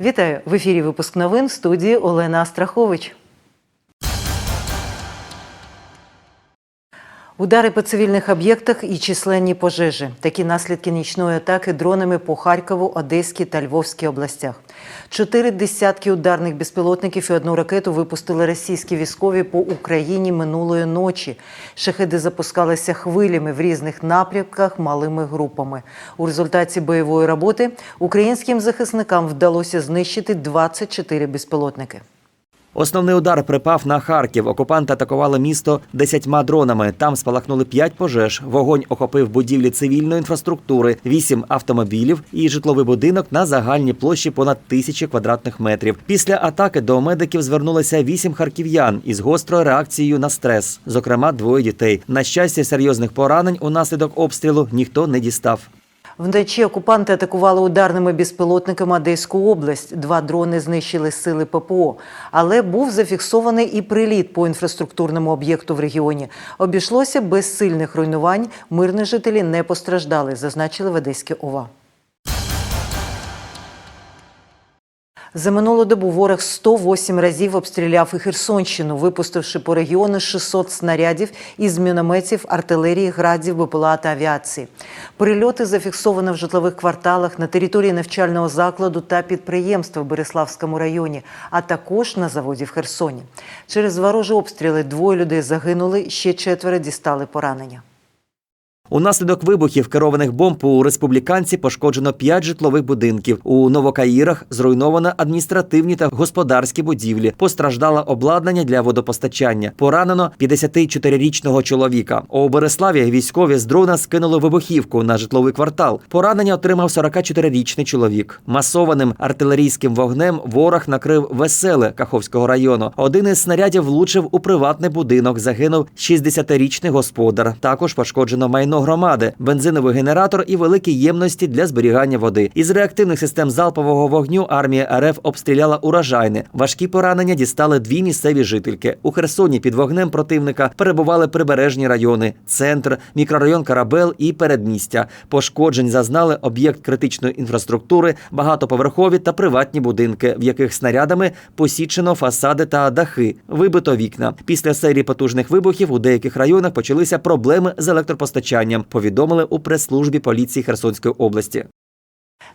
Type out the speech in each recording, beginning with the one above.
Вітаю в ефірі. Випуск новин студії Олена Астрахович. Удари по цивільних об'єктах і численні пожежі. Такі наслідки нічної атаки дронами по Харкову, Одеській та Львовській областях. Чотири десятки ударних безпілотників і одну ракету випустили російські військові по Україні минулої ночі. Шахеди запускалися хвилями в різних напрямках малими групами. У результаті бойової роботи українським захисникам вдалося знищити 24 безпілотники. Основний удар припав на Харків. Окупанти атакували місто десятьма дронами. Там спалахнули п'ять пожеж. Вогонь охопив будівлі цивільної інфраструктури, вісім автомобілів і житловий будинок на загальній площі понад тисячі квадратних метрів. Після атаки до медиків звернулися вісім харків'ян із гострою реакцією на стрес, зокрема двоє дітей. На щастя, серйозних поранень унаслідок обстрілу ніхто не дістав. Вночі окупанти атакували ударними безпілотниками Одеську область. Два дрони знищили сили ППО. Але був зафіксований і приліт по інфраструктурному об'єкту в регіоні. Обійшлося без сильних руйнувань. Мирні жителі не постраждали, зазначили в Одеській ОВА. За минулу добу ворог 108 разів обстріляв і Херсонщину, випустивши по регіону 600 снарядів із мінометів, артилерії, градів, БПЛА та авіації. Прильоти зафіксовано в житлових кварталах на території навчального закладу та підприємства в Береславському районі, а також на заводі в Херсоні. Через ворожі обстріли двоє людей загинули, ще четверо дістали поранення. Унаслідок вибухів керованих бомб у республіканці пошкоджено п'ять житлових будинків. У Новокаїрах зруйновано адміністративні та господарські будівлі. Постраждало обладнання для водопостачання. Поранено 54-річного чоловіка. У Береславі військові з дрона скинули вибухівку на житловий квартал. Поранення отримав 44-річний чоловік. Масованим артилерійським вогнем ворог накрив веселе Каховського району. Один із снарядів влучив у приватний будинок. Загинув 60-річний господар. Також пошкоджено майно громади, бензиновий генератор і великі ємності для зберігання води. Із реактивних систем залпового вогню армія РФ обстріляла урожайне. Важкі поранення дістали дві місцеві жительки. У Херсоні під вогнем противника перебували прибережні райони, центр, мікрорайон Карабел і передмістя. Пошкоджень зазнали об'єкт критичної інфраструктури, багатоповерхові та приватні будинки, в яких снарядами посічено фасади та дахи, вибито вікна. Після серії потужних вибухів у деяких районах почалися проблеми з електропостачанням. Повідомили у прес-службі поліції Херсонської області.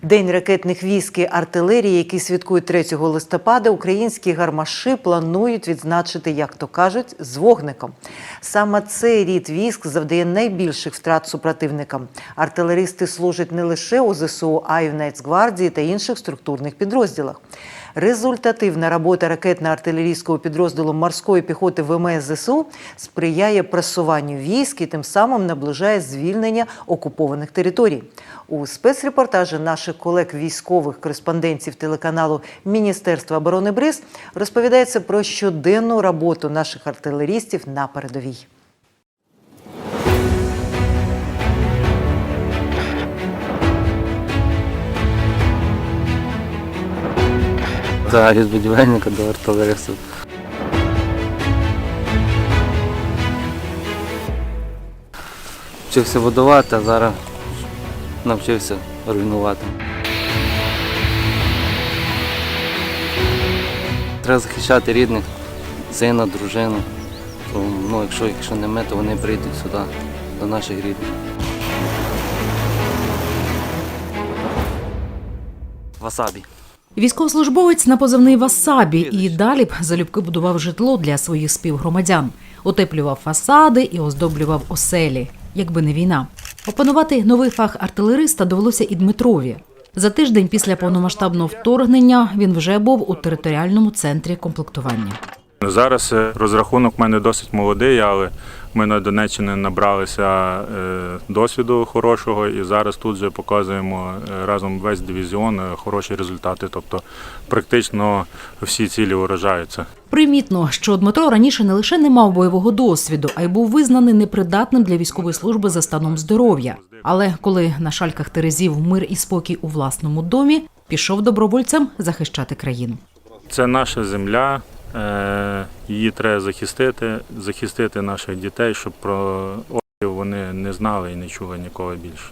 День ракетних військ і артилерії, який святкують 3 листопада, українські гармаші планують відзначити, як то кажуть, з вогником. Саме цей рід військ завдає найбільших втрат супротивникам. Артилеристи служать не лише у ЗСУ, а й в Нацгвардії та інших структурних підрозділах. Результативна робота ракетно-артилерійського підрозділу морської піхоти ВМС ЗСУ сприяє просуванню військ і тим самим наближає звільнення окупованих територій. У спецрепортажі наших колег військових кореспондентів телеканалу Міністерства оборони БРИЗ розповідається про щоденну роботу наших артилерістів на передовій. Взагалі з будівельника до артилериста. Вчився будувати, а зараз навчився руйнувати. Треба захищати рідних, сина, дружину. Ну, якщо, якщо не ми, то вони прийдуть сюди, до наших рідних. Васабі. Військовослужбовець на позивний Васабі і далі б залюбки будував житло для своїх співгромадян, утеплював фасади і оздоблював оселі, якби не війна. Опанувати новий фах артилериста довелося і Дмитрові. За тиждень після повномасштабного вторгнення він вже був у територіальному центрі комплектування. Зараз е, розрахунок в мене досить молодий, але ми на Донеччині набралися е, досвіду хорошого і зараз тут вже показуємо е, разом весь дивізіон хороші результати. Тобто практично всі цілі вражаються. Примітно, що Дмитро раніше не лише не мав бойового досвіду, а й був визнаний непридатним для військової служби за станом здоров'я. Але коли на шальках Терезів мир і спокій у власному домі, пішов добровольцем захищати країну. Це наша земля. Е, Її треба захистити, захистити наших дітей, щоб про орків вони не знали і не чули ніколи більше.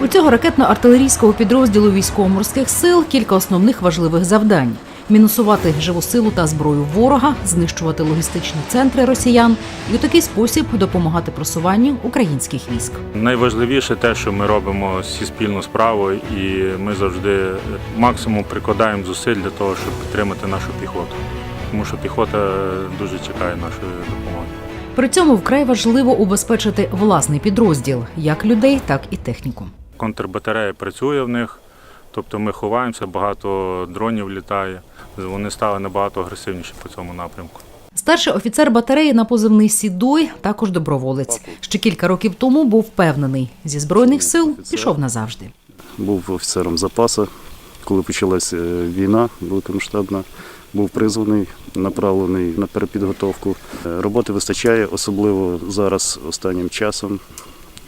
У У цього ракетно-артилерійського підрозділу військово-морських сил кілька основних важливих завдань: мінусувати живу силу та зброю ворога, знищувати логістичні центри росіян і у такий спосіб допомагати просуванню українських військ. Найважливіше те, що ми робимо всі спільну справу, і ми завжди максимум прикладаємо зусиль для того, щоб підтримати нашу піхоту. Тому що піхота дуже чекає нашої допомоги. При цьому вкрай важливо убезпечити власний підрозділ як людей, так і техніку. Контрбатарея працює в них, тобто ми ховаємося, багато дронів літає. Вони стали набагато агресивніші по цьому напрямку. Старший офіцер батареї на позивний Сідой також доброволець. Ще кілька років тому був впевнений, зі збройних сил пішов назавжди. був офіцером запасу. Коли почалася е, війна великомасштабна, був призваний, направлений на перепідготовку. Е, Роботи вистачає, особливо зараз останнім часом.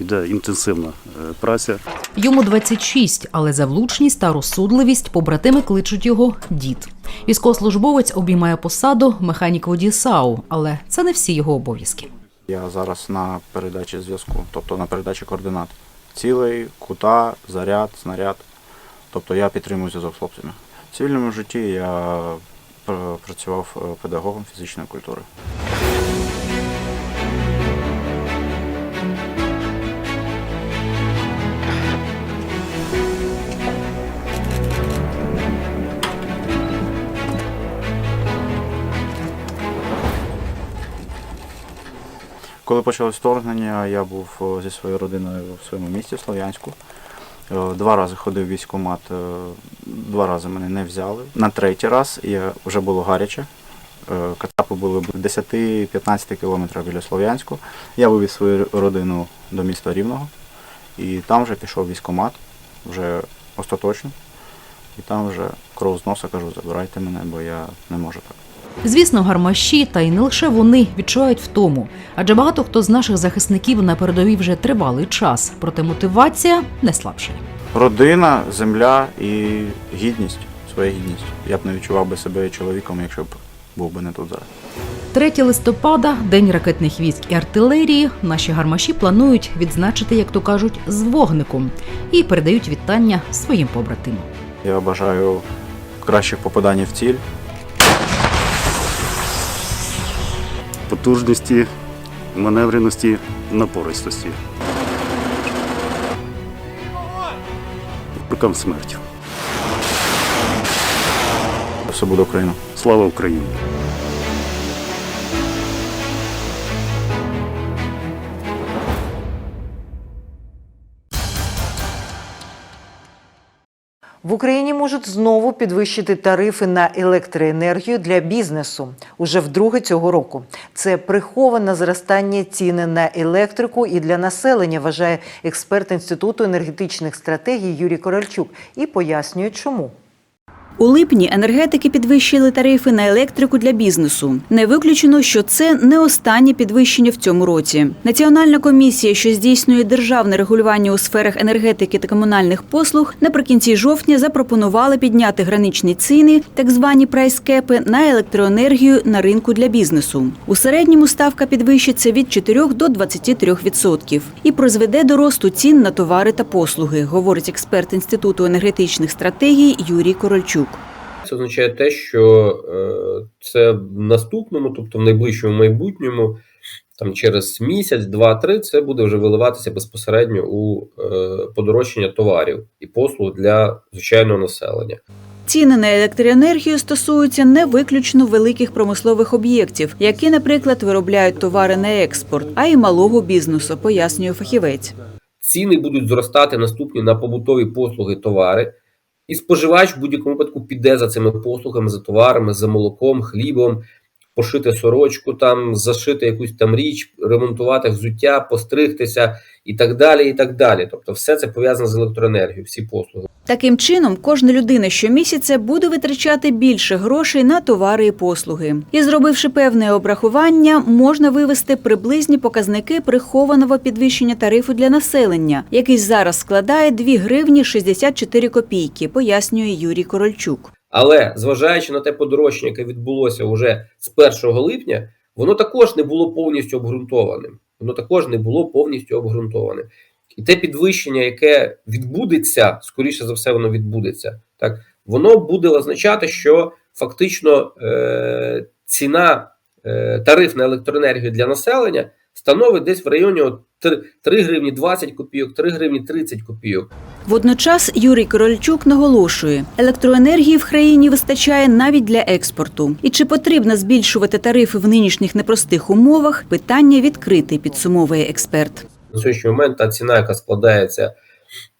Йде інтенсивна е, праця. Йому 26, але за влучність та розсудливість побратими кличуть його дід. Військовослужбовець обіймає посаду механік водій САУ, але це не всі його обов'язки. Я зараз на передачі зв'язку, тобто на передачі координат. Цілий, кута, заряд, снаряд. Тобто я підтримую зв'язок з хлопцями. В цивільному житті я працював е, педагогом фізичної культури. Коли почалось вторгнення, я був е, зі своєю родиною в своєму місті в Слов'янську. Е, Два рази ходив в військкомат, е, два рази мене не взяли. На третій раз я, вже було гаряче. Кацапи були 10-15 кілометрах біля Слов'янську. Я вивіз свою родину до міста Рівного і там вже пішов військкомат, вже остаточно. І там вже кров з носа кажу, забирайте мене, бо я не можу так. Звісно, гармаші, та й не лише вони відчувають втому, адже багато хто з наших захисників на передовій вже тривалий час, проте мотивація не слабша. Родина, земля і гідність, своя гідність. Я б не відчував би себе чоловіком, якщо б був би не тут зараз. 3 листопада, день ракетних військ і артилерії. Наші гармаші планують відзначити, як то кажуть, з вогником і передають вітання своїм побратимам. Я бажаю кращих попадань в ціль. Потужності, маневреності, напористості. Рукам смерті. Все буде Україна. Слава Україні! В Україні можуть знову підвищити тарифи на електроенергію для бізнесу уже вдруге цього року. Це приховане зростання ціни на електрику і для населення, вважає експерт Інституту енергетичних стратегій Юрій Корольчук і пояснює, чому. У липні енергетики підвищили тарифи на електрику для бізнесу. Не виключено, що це не останнє підвищення в цьому році. Національна комісія, що здійснює державне регулювання у сферах енергетики та комунальних послуг, наприкінці жовтня запропонувала підняти граничні ціни, так звані прайскепи, на електроенергію на ринку для бізнесу. У середньому ставка підвищиться від 4 до 23% і призведе до росту цін на товари та послуги, говорить експерт Інституту енергетичних стратегій Юрій Корольчук. Це означає те, що е, це в наступному, тобто в найближчому майбутньому, там через місяць, два-три, це буде вже виливатися безпосередньо у е, подорожчання товарів і послуг для звичайного населення. Ціни на електроенергію стосуються не виключно великих промислових об'єктів, які, наприклад, виробляють товари на експорт, а й малого бізнесу, пояснює фахівець. Ціни будуть зростати наступні на побутові послуги, товари, і споживач в будь-якому випадку піде за цими послугами, за товарами, за молоком, хлібом, пошити сорочку, там зашити якусь там річ, ремонтувати взуття, постригтися і так далі. І так далі. Тобто, все це пов'язано з електроенергією, всі послуги. Таким чином, кожна людина щомісяця буде витрачати більше грошей на товари і послуги. І зробивши певне обрахування, можна вивести приблизні показники прихованого підвищення тарифу для населення, який зараз складає 2 гривні 64 копійки, пояснює Юрій Корольчук. Але зважаючи на те подорожчання, яке відбулося вже з 1 липня, воно також не було повністю обґрунтованим. Воно також не було повністю обґрунтованим. І те підвищення, яке відбудеться, скоріше за все, воно відбудеться. Так, воно буде означати, що фактично е, ціна е, тариф на електроенергію для населення становить десь в районі от 3, 3 гривні 20 копійок, 3 гривні 30 копійок. Водночас Юрій Корольчук наголошує, електроенергії в країні вистачає навіть для експорту. І чи потрібно збільшувати тарифи в нинішніх непростих умовах? Питання відкрите, підсумовує експерт. На сьогоднішній момент та ціна, яка складається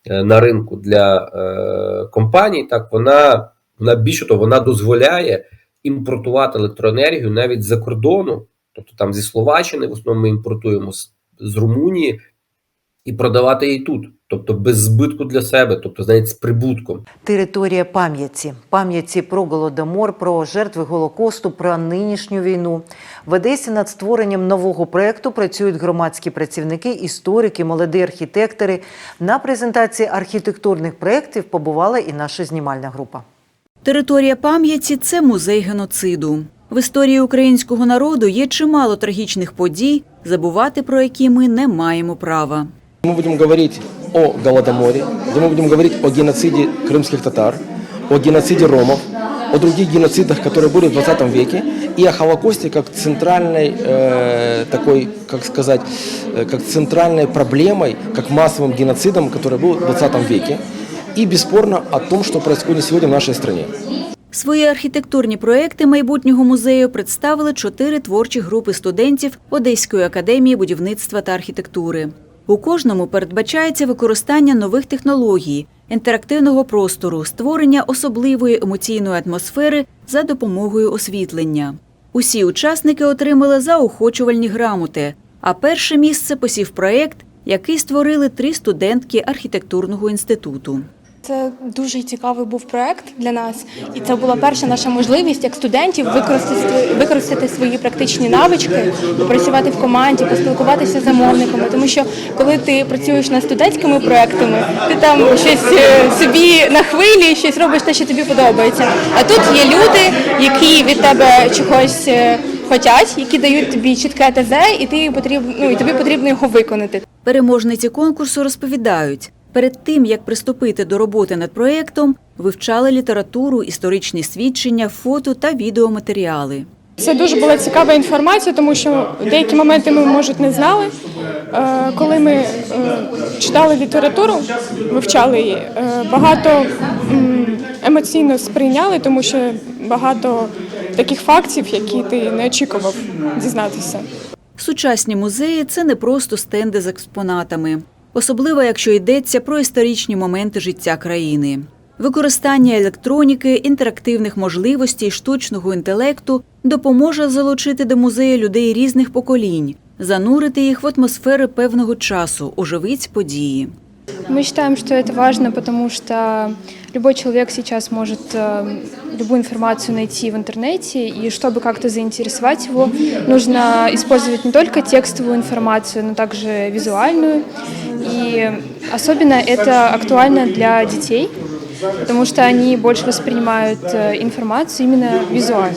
е, на ринку для е, компаній, так вона, вона більше того, вона дозволяє імпортувати електроенергію навіть з-за кордону, тобто там зі Словаччини, в основному ми імпортуємо з, з Румунії, і продавати її тут, тобто без збитку для себе, тобто навіть з прибутком. Територія пам'яті, пам'яті про голодомор, про жертви Голокосту, про нинішню війну. В Одесі над створенням нового проекту працюють громадські працівники, історики, молоді архітектори. На презентації архітектурних проєктів побувала і наша знімальна група. Територія пам'яті це музей геноциду. В історії українського народу є чимало трагічних подій, забувати про які ми не маємо права. Мы будем говорить о Голодоморе, где мы будем говорить о геноциде крымских татар, о геноциде ромов, о других геноцидах, которые были в 20 веке, и о Холокосте как центральной э, такой, как сказать, э, как центральной проблемой, как массовым геноцидом, который был в 20 веке, и бесспорно о том, что происходит сегодня в нашей стране. Свої архітектурні проекти майбутнього музею представили чотири творчі групи студентів Одеської академії будівництва та архітектури. У кожному передбачається використання нових технологій, інтерактивного простору, створення особливої емоційної атмосфери за допомогою освітлення. Усі учасники отримали заохочувальні грамоти. А перше місце посів проект, який створили три студентки архітектурного інституту. Це дуже цікавий був проект для нас, і це була перша наша можливість як студентів використати використати свої практичні навички, попрацювати в команді, поспілкуватися з замовниками. Тому що коли ти працюєш над студентськими проектами, ти там щось е, собі на хвилі, щось робиш те, що тобі подобається. А тут є люди, які від тебе чогось е, хочуть, які дають тобі чітке ТЗ, і ти потрібно ну, і тобі потрібно його виконати. Переможниці конкурсу розповідають, перед тим як приступити до роботи над проєктом, вивчали літературу, історичні свідчення, фото та відеоматеріали. Це дуже була цікава інформація, тому що деякі моменти ми, може, не знали. Е, Коли ми е, читали літературу, вивчали її, е, багато емоційно сприйняли, тому що багато таких фактів, які ти не очікував дізнатися. Сучасні музеї це не просто стенди з експонатами, особливо якщо йдеться про історичні моменти життя країни. Використання електроніки, інтерактивних можливостей, штучного інтелекту допоможе залучити до музею людей різних поколінь, занурити їх в атмосфери певного часу, оживить події. Мы считаем, что это важно, потому что любой человек сейчас может э, любую информацию найти в интернете, и чтобы как-то заинтересовать его, нужно использовать не только текстовую информацию, но также визуальную. И особенно это актуально для детей, потому что они больше воспринимают э, информацию именно визуально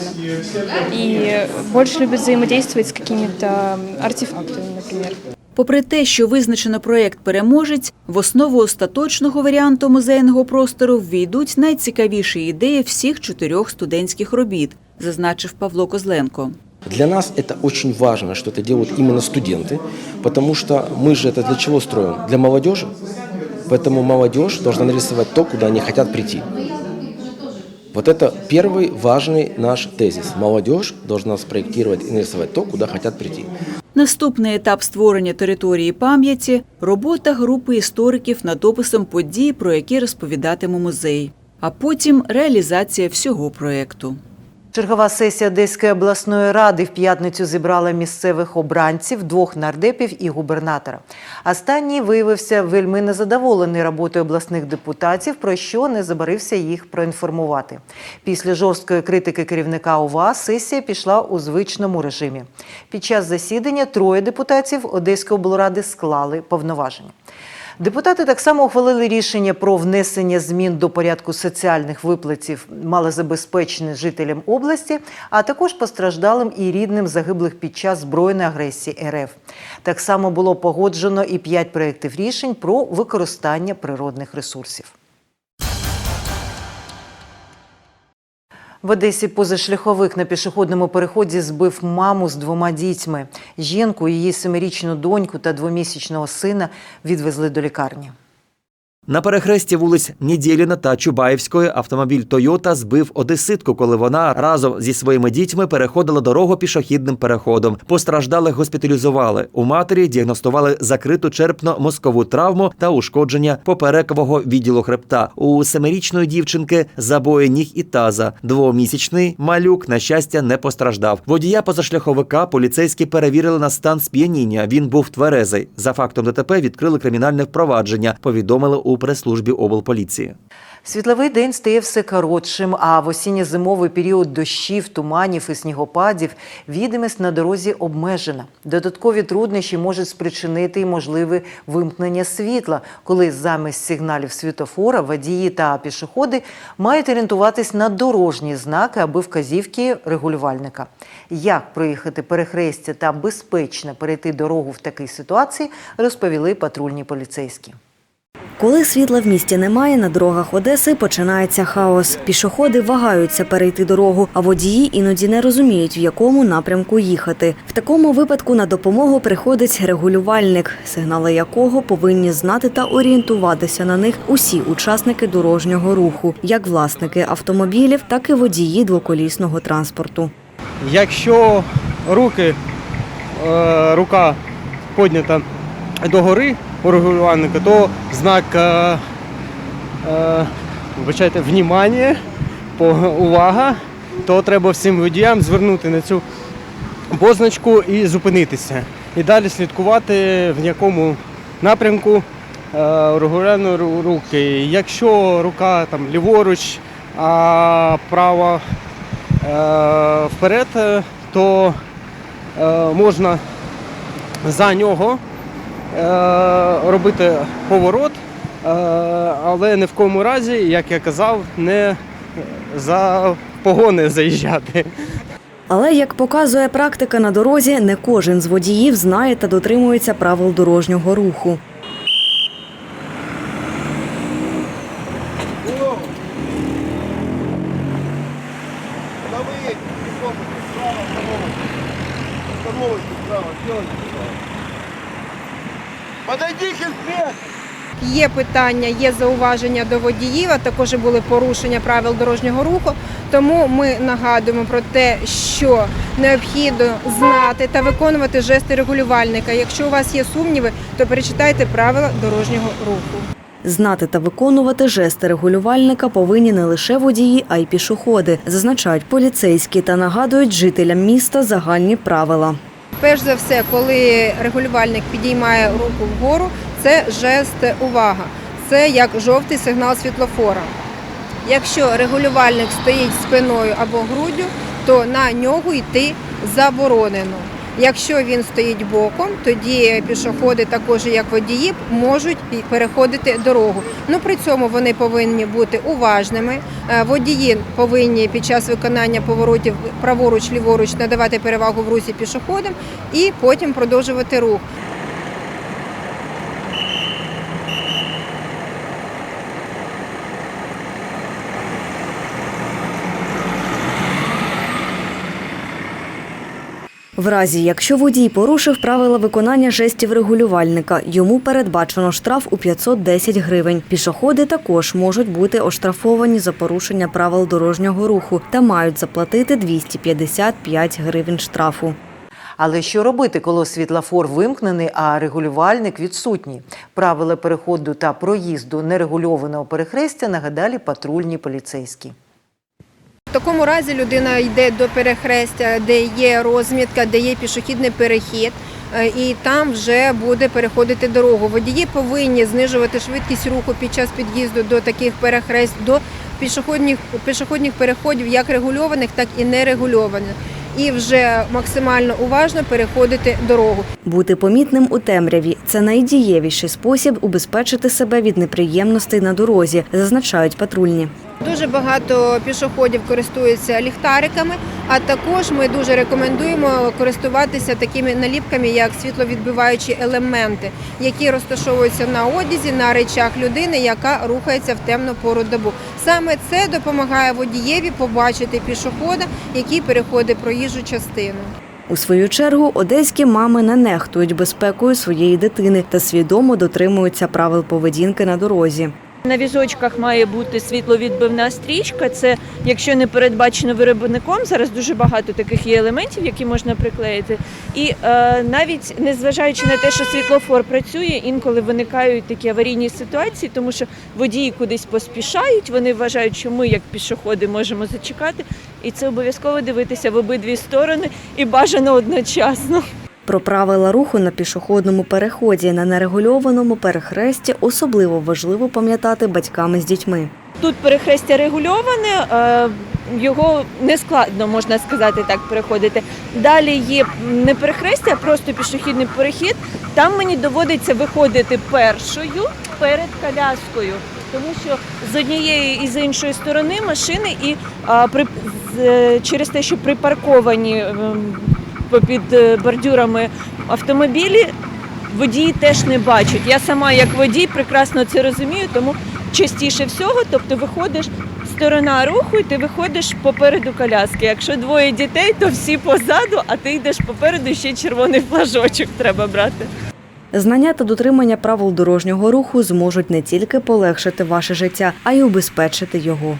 и больше любят взаимодействовать с какими-то артефактами, например. Попри те, що визначено проєкт переможець, в основу остаточного варіанту музейного простору ввійдуть найцікавіші ідеї всіх чотирьох студентських робіт, зазначив Павло Козленко. Для нас это очень важно, что это делают именно студенты, потому что мы же это для чего строим? Для молодежи. Поэтому молодежь должна нарисовать то, куда они хотят прийти. Вот это первый важный наш тезис. Молодежь должна спроектировать и нарисовать то, куда хотят прийти. Наступний етап створення території пам'яті робота групи істориків над описом подій, про які розповідатиме музей, а потім реалізація всього проєкту. Чергова сесія Одеської обласної ради в п'ятницю зібрала місцевих обранців, двох нардепів і губернатора. Останній виявився вельми незадоволений роботою обласних депутатів, про що не забарився їх проінформувати. Після жорсткої критики керівника ОВА сесія пішла у звичному режимі. Під час засідання троє депутатів Одеської облради склали повноваження. Депутати так само ухвалили рішення про внесення змін до порядку соціальних виплатів малозабезпечених жителям області, а також постраждалим і рідним загиблих під час збройної агресії РФ. Так само було погоджено і п'ять проєктів рішень про використання природних ресурсів. В Одесі позашляховик на пішохідному переході збив маму з двома дітьми. Жінку, її семирічну доньку та двомісячного сина відвезли до лікарні. На перехресті вулиць Недєліна та Чубаївської автомобіль Тойота збив одеситку, коли вона разом зі своїми дітьми переходила дорогу пішохідним переходом. Постраждалих госпіталізували. У матері діагностували закриту черпно-мозкову травму та ушкодження поперекового відділу хребта. У семирічної дівчинки забої ніг і таза. Двомісячний малюк, на щастя, не постраждав. Водія позашляховика поліцейські перевірили на стан сп'яніння. Він був тверезий. За фактом ДТП відкрили кримінальне впровадження. Повідомили у прес-службі облполіції. Світловий день стає все коротшим, а в осінньо-зимовий період дощів, туманів і снігопадів відомість на дорозі обмежена. Додаткові труднощі можуть спричинити й можливе вимкнення світла, коли замість сигналів світофора водії та пішоходи мають орієнтуватись на дорожні знаки аби вказівки регулювальника. Як проїхати перехрестя та безпечно перейти дорогу в такій ситуації, розповіли патрульні поліцейські. Коли світла в місті немає, на дорогах Одеси починається хаос. Пішоходи вагаються перейти дорогу, а водії іноді не розуміють, в якому напрямку їхати. В такому випадку на допомогу приходить регулювальник, сигнали якого повинні знати та орієнтуватися на них усі учасники дорожнього руху, як власники автомобілів, так і водії двоколісного транспорту. Якщо руки, е, рука піднята догори у регулювальника, то знак е, е, вибачайте, внімання, увага, то треба всім водіям звернути на цю позначку і зупинитися. І далі слідкувати, в якому напрямку е, регулярно руки. Якщо рука там ліворуч, а права е, вперед, е, то е, можна за нього робити поворот, е, але ні в кому разі, як я казав, не за погони заїжджати. Але як показує практика на дорозі, не кожен з водіїв знає та дотримується правил дорожнього руху. Є питання, є зауваження до водіїв, а також були порушення правил дорожнього руху. Тому ми нагадуємо про те, що необхідно знати та виконувати жести регулювальника. Якщо у вас є сумніви, то перечитайте правила дорожнього руху. Знати та виконувати жести регулювальника повинні не лише водії, а й пішоходи, зазначають поліцейські та нагадують жителям міста загальні правила. Перш за все, коли регулювальник підіймає руку вгору, це жест увага. Це як жовтий сигнал світлофора. Якщо регулювальник стоїть спиною або груддю, то на нього йти заборонено. Якщо він стоїть боком, тоді пішоходи, також як водії, можуть переходити дорогу. Ну при цьому вони повинні бути уважними. Е, Водії повинні під час виконання поворотів праворуч, ліворуч надавати перевагу в русі пішоходам і потім продовжувати рух. В разі, якщо водій порушив правила виконання жестів регулювальника, йому передбачено штраф у 510 гривень. Пішоходи також можуть бути оштрафовані за порушення правил дорожнього руху та мають заплатити 255 гривень штрафу. Але що робити, коли світлофор вимкнений, а регулювальник відсутній? Правила переходу та проїзду нерегульованого перехрестя нагадали патрульні поліцейські. Такому разі людина йде до перехрестя, де є розмітка, де є пішохідний перехід, е, і там вже буде переходити дорогу. Водії повинні знижувати швидкість руху під час під'їзду до таких перехрест, до пішохідних, пішохідних переходів, як регульованих, так і нерегульованих. І вже максимально уважно переходити дорогу. Бути помітним у темряві це найдієвіший спосіб убезпечити себе від неприємностей на дорозі, зазначають патрульні. Дуже багато пішоходів користуються ліхтариками, а також ми дуже рекомендуємо користуватися такими наліпками, як світловідбиваючі елементи, які розташовуються на одязі, на речах людини, яка рухається в темну пору добу. Саме це допомагає водієві побачити пішохода, який переходить проїжджу частину. У свою чергу одеські мами не нехтують безпекою своєї дитини та свідомо дотримуються правил поведінки на дорозі. На візочках має бути світловідбивна стрічка. Це якщо не передбачено виробником, зараз дуже багато таких є елементів, які можна приклеїти. І е, навіть незважаючи на те, що світлофор працює, інколи виникають такі аварійні ситуації, тому що водії кудись поспішають. Вони вважають, що ми, як пішоходи, можемо зачекати, і це обов'язково дивитися в обидві сторони і бажано одночасно. Про правила руху на пішохідному переході на нерегульованому перехресті особливо важливо пам'ятати батьками з дітьми. Тут перехрестя регульоване, е, його не складно, можна сказати так, переходити. Далі є не перехрестя, а просто пішохідний перехід. Там мені доводиться виходити першою перед коляскою, тому що з однієї і з іншої сторони машини і а, при, з, е, через те, що припарковані ем, попід е, бордюрами автомобілі, водії теж не бачать. Я сама як водій прекрасно це розумію, тому частіше всього, тобто виходиш сторона руху, і ти виходиш попереду коляски. Якщо двоє дітей, то всі позаду, а ти йдеш попереду, ще червоний флажочок треба брати. Знання та дотримання правил дорожнього руху зможуть не тільки полегшити ваше життя, а й убезпечити його.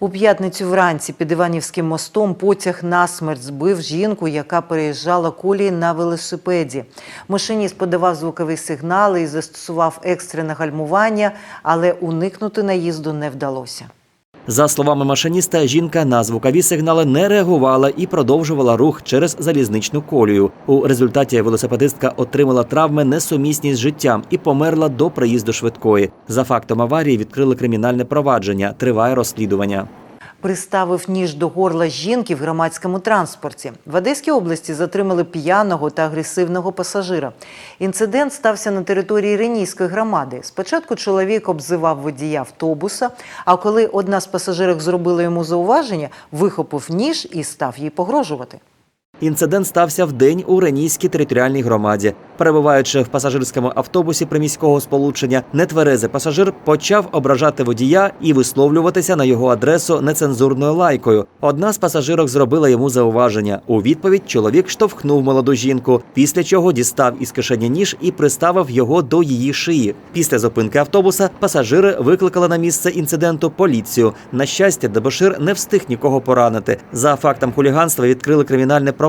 У п'ятницю вранці під Іванівським мостом потяг насмерть збив жінку, яка переїжджала колії на велосипеді. Машиніст подавав звукові сигнали і застосував екстрене гальмування, але уникнути наїзду не вдалося. За словами машиніста, жінка на звукові сигнали не реагувала і продовжувала рух через залізничну колію. У результаті велосипедистка отримала травми несумісні з життям і померла до приїзду швидкої. За фактом аварії відкрили кримінальне провадження. Триває розслідування. Приставив ніж до горла жінки в громадському транспорті. В Одеській області затримали п'яного та агресивного пасажира. Інцидент стався на території Ренійської громади. Спочатку чоловік обзивав водія автобуса, а коли одна з пасажирок зробила йому зауваження, вихопив ніж і став їй погрожувати. Інцидент стався в день у Ренійській територіальній громаді. Перебуваючи в пасажирському автобусі приміського сполучення, нетверезий пасажир почав ображати водія і висловлюватися на його адресу нецензурною лайкою. Одна з пасажирок зробила йому зауваження. У відповідь чоловік штовхнув молоду жінку, після чого дістав із кишені ніж і приставив його до її шиї. Після зупинки автобуса пасажири викликали на місце інциденту поліцію. На щастя, дебошир не встиг нікого поранити. За фактом хуліганства відкрили кримінальне провадження.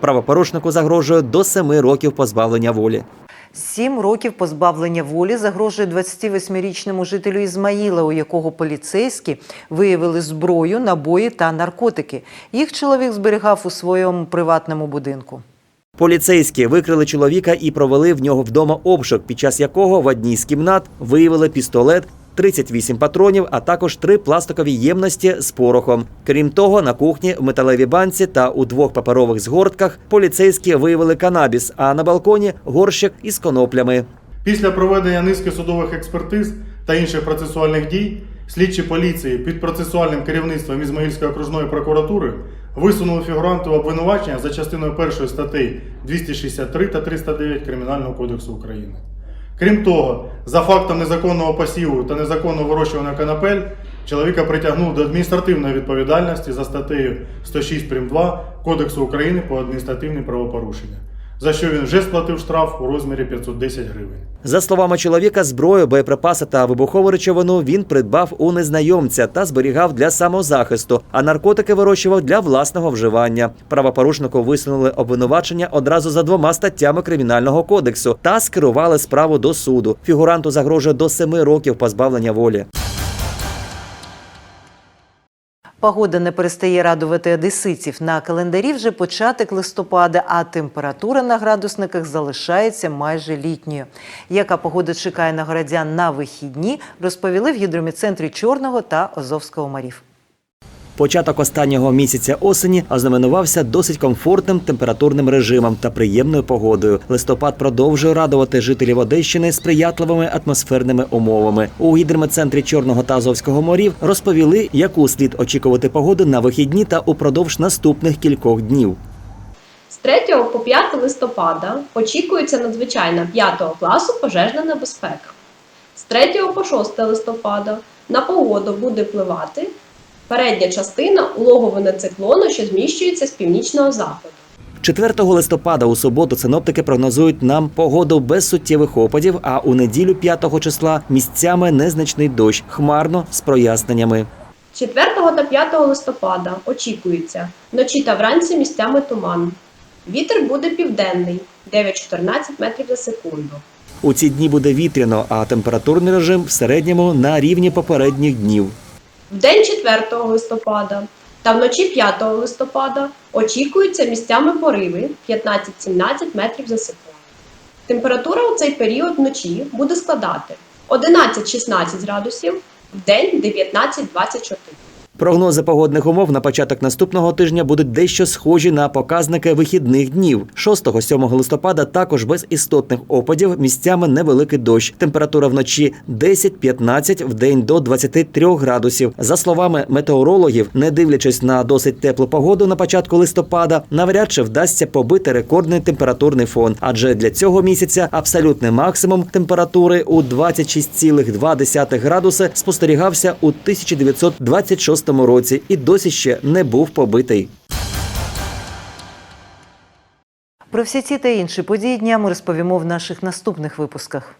Правопорушнику загрожує до семи років позбавлення волі. Сім років позбавлення волі загрожує 28-річному жителю Ізмаїла, у якого поліцейські виявили зброю, набої та наркотики. Їх чоловік зберігав у своєму приватному будинку. Поліцейські викрили чоловіка і провели в нього вдома обшук, під час якого в одній з кімнат виявили пістолет. 38 патронів, а також три пластикові ємності з порохом. Крім того, на кухні в металевій банці та у двох паперових згортках поліцейські виявили канабіс, а на балконі горщик із коноплями. Після проведення низки судових експертиз та інших процесуальних дій, слідчі поліції під процесуальним керівництвом Ізмаїльської окружної прокуратури висунули фігуранту обвинувачення за частиною першої статей 263 та 309 Кримінального кодексу України. Крім того, за фактом незаконного посіву та незаконного вирощування канапель чоловіка притягнув до адміністративної відповідальності за статтею 106 прим. 2 Кодексу України по адміністративні правопорушення, за що він вже сплатив штраф у розмірі 510 гривень. За словами чоловіка, зброю, боєприпаси та вибухову речовину він придбав у незнайомця та зберігав для самозахисту, а наркотики вирощував для власного вживання. Правопорушнику висунули обвинувачення одразу за двома статтями кримінального кодексу та скерували справу до суду. Фігуранту загрожує до семи років позбавлення волі. Погода не перестає радувати одеситів. На календарі вже початок листопада, а температура на градусниках залишається майже літньою. Яка погода чекає на городян на вихідні, розповіли в гідроміцентрі Чорного та Азовського морів. Початок останнього місяця осені ознаменувався досить комфортним температурним режимом та приємною погодою. Листопад продовжує радувати жителів Одещини сприятливими атмосферними умовами. У гідрометцентрі Чорного та Азовського морів розповіли, яку слід очікувати погоду на вихідні та упродовж наступних кількох днів. З 3 по 5 листопада очікується надзвичайна 5 класу пожежна небезпека. З 3 по 6 листопада на погоду буде впливати передня частина улогового циклону, що зміщується з північного заходу. 4 листопада у суботу синоптики прогнозують нам погоду без суттєвих опадів, а у неділю 5 числа місцями незначний дощ, хмарно з проясненнями. 4 та 5 листопада очікується вночі та вранці місцями туман. Вітер буде південний 9-14 метрів за секунду. У ці дні буде вітряно, а температурний режим в середньому на рівні попередніх днів. В день 4 листопада та вночі 5 листопада очікуються місцями пориви 15-17 метрів за секунду. Температура у цей період вночі буде складати 11-16 градусів, в день 19-24. Прогнози погодних умов на початок наступного тижня будуть дещо схожі на показники вихідних днів. 6-7 листопада також без істотних опадів, місцями невеликий дощ. Температура вночі 10-15, в день до 23 градусів. За словами метеорологів, не дивлячись на досить теплу погоду на початку листопада, навряд чи вдасться побити рекордний температурний фон, адже для цього місяця абсолютний максимум температури у 26,2 градуси спостерігався у 1926 році і досі ще не був побитий. Про всі ці та інші події дня ми розповімо в наших наступних випусках.